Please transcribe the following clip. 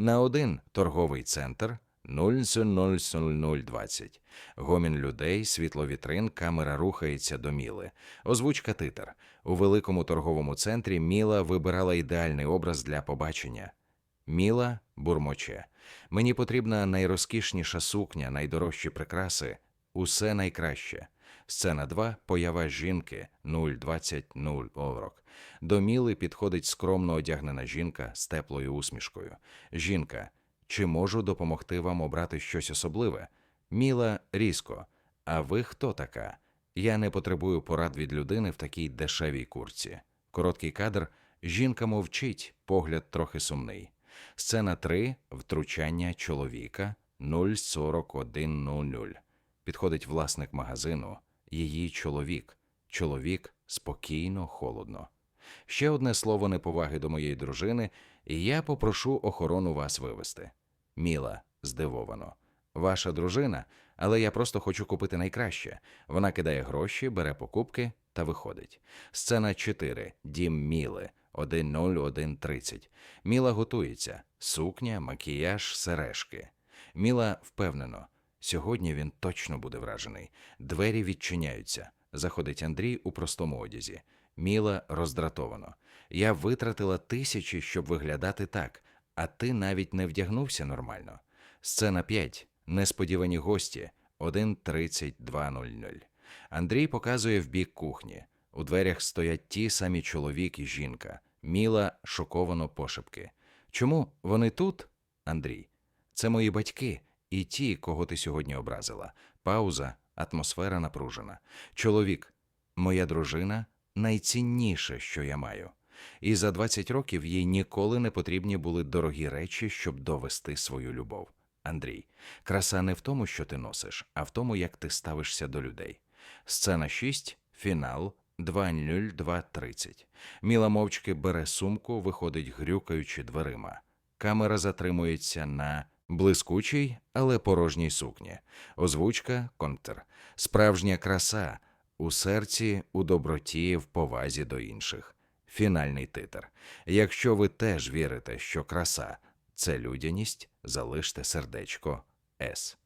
На один торговий центр 000020. Гомін людей, світло вітрин, камера рухається до Міли. Озвучка титр. У великому торговому центрі Міла вибирала ідеальний образ для побачення. Міла бурмоче. Мені потрібна найрозкішніша сукня, найдорожчі прикраси, усе найкраще. Сцена 2. Поява жінки 020 орок. До Міли підходить скромно одягнена жінка з теплою усмішкою. Жінка. Чи можу допомогти вам обрати щось особливе? Міла різко. А ви хто така? Я не потребую порад від людини в такій дешевій курці. Короткий кадр. Жінка мовчить, погляд трохи сумний. Сцена 3. Втручання чоловіка 04100. Підходить власник магазину, її чоловік. Чоловік спокійно, холодно. Ще одне слово неповаги до моєї дружини, і я попрошу охорону вас вивести. Міла здивовано. Ваша дружина, але я просто хочу купити найкраще. Вона кидає гроші, бере покупки та виходить. Сцена 4. Дім Міли 10130. Міла готується. Сукня, макіяж, сережки. Міла впевнено. Сьогодні він точно буде вражений. Двері відчиняються. Заходить Андрій у простому одязі. Міла роздратовано. Я витратила тисячі, щоб виглядати так, а ти навіть не вдягнувся нормально. Сцена 5. Несподівані гості 1.32.00. Андрій показує в бік кухні. У дверях стоять ті самі чоловік і жінка. Міла шоковано пошепки. Чому вони тут? Андрій. Це мої батьки і ті, кого ти сьогодні образила. Пауза, атмосфера напружена. Чоловік, моя дружина найцінніше, що я маю. І за 20 років їй ніколи не потрібні були дорогі речі, щоб довести свою любов. Андрій, краса не в тому, що ти носиш, а в тому, як ти ставишся до людей. Сцена 6, фінал 2.02.30. Міла мовчки бере сумку, виходить грюкаючи дверима. Камера затримується на блискучій, але порожній сукні. Озвучка контр. Справжня краса у серці, у доброті, в повазі до інших. Фінальний титр. Якщо ви теж вірите, що краса це людяність, залиште сердечко С.